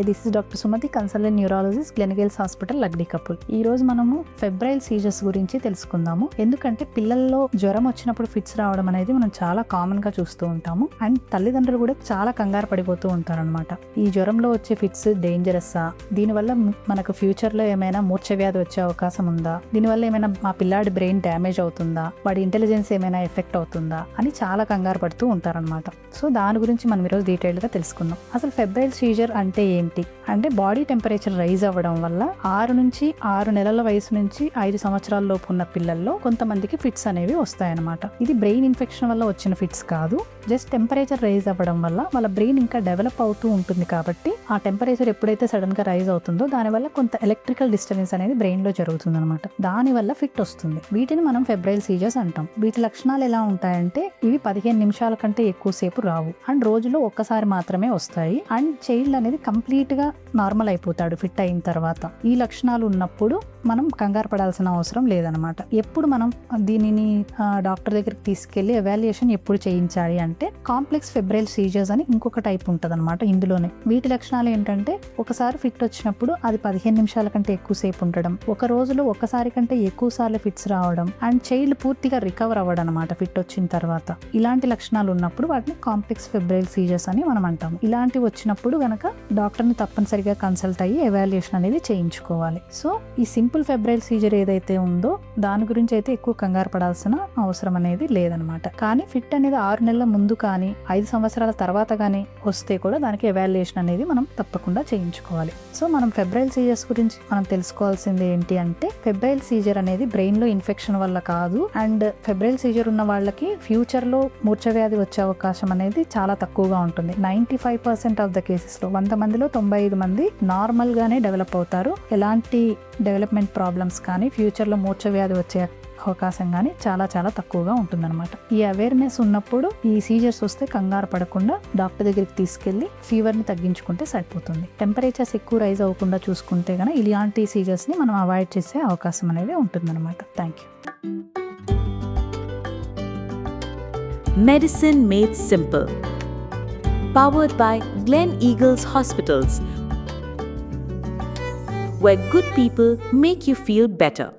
Hi this is doctor Sumathi consultant neurologist Gleneagles hospital Lakdikapul ఈ రోజు మనము febrile scissors గురించి తెలుసుకుందాము. ఎందుకంటే పిల్లల్లో జ్వరం వచ్చినప్పుడు ఫిట్స్ రావడం అనేది మనం చాలా కామన్గా చూస్తూ ఉంటాము. అండ్ తల్లిదండ్రులు కూడా చాలా కంగారు పడిపోతూ ఉంటారనమాట ఈ జ్వరంలో వచ్చే ఫిట్స్ డేంజరస్సా దీనివల్ల మనకు ఫ్యూచర్లో ఏమైనా మూర్ఛ వ్యాధి వచ్చే అవకాశం ఉందా? దీనివల్ల ఏమైనా మా పిల్లాడి బ్రెయిన్ డ్యామేజ్ అవుతుందా? వాడి ఇంటెలిజెన్స్ ఏమైనా ఎఫెక్ట్ అవుతుందా? అని చాలా కంగారు పడుతూ ఉంటారనమాట సో దాని గురించి మనం ఈరోజు డీటెయిల్గా తెలుసుకుందాం. అసలు ఫెబ్రైల్ సీజర్ అంటే ఏంటి? అంటే బాడీ టెంపరేచర్ రైజ్ అవ్వడం వల్ల ఆరు నుంచి ఆరు నెలల వయసు నుంచి ఐదు సంవత్సరాల లోపు ఉన్న పిల్లల్లో కొంతమందికి ఫిట్స్ అనేవి వస్తాయన్నమాట. ఇది బ్రెయిన్ ఇన్ఫెక్షన్ వల్ల వచ్చిన ఫిట్స్ కాదు. జస్ట్ టెంపరేచర్ రైజ్ అవ్వడం వల్ల వాళ్ళ బ్రెయిన్ ఇంకా డెవలప్ అవుతూ ఉంటుంది కాబట్టి ఆ టెంపరేచర్ ఎప్పుడైతే సడన్గా రైజ్ అవుతుందో దానివల్ల కొంత ఎలక్ట్రికల్ డిస్టర్బెన్స్ అనేది బ్రెయిన్లో జరుగుతుంది అనమాట దాని వల్ల ఫిట్ వస్తుంది. వీటిని మనం ఫెబ్రైల్ సీజర్స్ అంటాం. వీటి లక్షణాలు ఎలా ఉంటాయంటే ఇవి పదిహేను నిమిషాల కంటే ఎక్కువసేపు రావు. అండ్ రోజులో ఒక్కసారి మాత్రమే వస్తాయి. అండ్ చైల్డ్ అనేది కంప్లీట్ గా నార్మల్ అయిపోతాడు ఫిట్ అయిన తర్వాత. ఈ లక్షణాలు ఉన్నప్పుడు మనం కంగారు పడాల్సిన అవసరం లేదనమాట. ఎప్పుడు మనం దీనిని డాక్టర్ దగ్గరికి తీసుకెళ్ళి ఎవాల్యుయేషన్ ఎప్పుడు చేయించాలి అంటే కాంప్లెక్స్ ఫెబ్రైల్ సీజర్స్ అని ఇంకొక టైప్ ఉంటుంది అనమాట ఇందులోనే. వీటి లక్షణాలు ఏంటంటే ఒకసారి ఫిట్ వచ్చినప్పుడు అది పదిహేను నిమిషాల కంటే ఎక్కువసేపు ఉండడం ఒక రోజులో ఒకసారి కంటే ఎక్కువ సార్లు ఫిట్స్ రావడం అండ్ చైల్డ్ పూర్తిగా రికవర్ అవ్వడం అనమాట ఫిట్ వచ్చిన తర్వాత. ఇలాంటి లక్షణాలు ఉన్నప్పుడు వాటిని కాంప్లెక్స్ ఫెబ్రైల్ సీజర్స్ అని మనం అంటాము. ఇలాంటివి వచ్చినప్పుడు గనక డాక్టర్ని తప్పనిసరిగా కన్సల్ట్ అయ్యి ఎవాల్యుయేషన్ అనేది చేయించుకోవాలి. సో ఈ సింపుల్ ఫెబ్రైల్ సీజర్ ఏదైతే ఉందో దాని గురించి అయితే ఎక్కువ కంగారు పడాల్సిన అవసరం అనేది లేదనమాట. కానీ ఫిట్ అనేది ఆరు నెలల ముందు కానీ ఐదు సంవత్సరాల తర్వాత కానీ వస్తే కూడా దానికి ఎవాల్యుయేషన్ అనేది మనం తప్పకుండా చేయించుకోవాలి. సో మనం ఫెబ్రైల్ సీజర్స్ గురించి మనం తెలుసుకోవాల్సింది ఏంటి అంటే ఫెబ్రైల్ సీజర్ అనేది బ్రెయిన్లో ఇన్ఫెక్షన్ వల్ల కాదు అండ్ ఫెబ్రైల్ సీజర్ ఉన్న వాళ్ళకి ఫ్యూచర్లో మూర్ఛ వ్యాధి వచ్చే అవకాశం అనేది చాలా తక్కువగా ఉంటుంది. Ninety five percent of the కేసెస్లో వంద మందిలో తొంభై ఐదు మంది నార్మల్గానే డెవలప్ అవుతారు. ఎలాంటి డెవలప్మెంట్ ప్రాబ్లమ్స్ కానీ ఫ్యూచర్లో లో వ్యాధి వచ్చే అవకాశం కానీ చాలా చాలా తక్కువగా ఉంటుందన్నమాట. ఈ అవేర్నెస్ ఉన్నప్పుడు ఈ సీజర్స్ వస్తే కంగారు పడకుండా డాక్టర్ దగ్గరికి తీసుకెళ్ళి ఫీవర్ని తగ్గించుకుంటే సరిపోతుంది. టెంపరేచర్స్ ఎక్కువ రైజ్ అవ్వకుండా చూసుకుంటే కనుక ఇలాంటి సీజర్స్ని మనం అవాయిడ్ చేసే అవకాశం అనేది ఉంటుందన్నమాట. Thank you medicine made simple Powered by Glen Eagles Hospitals, where good people make you feel better.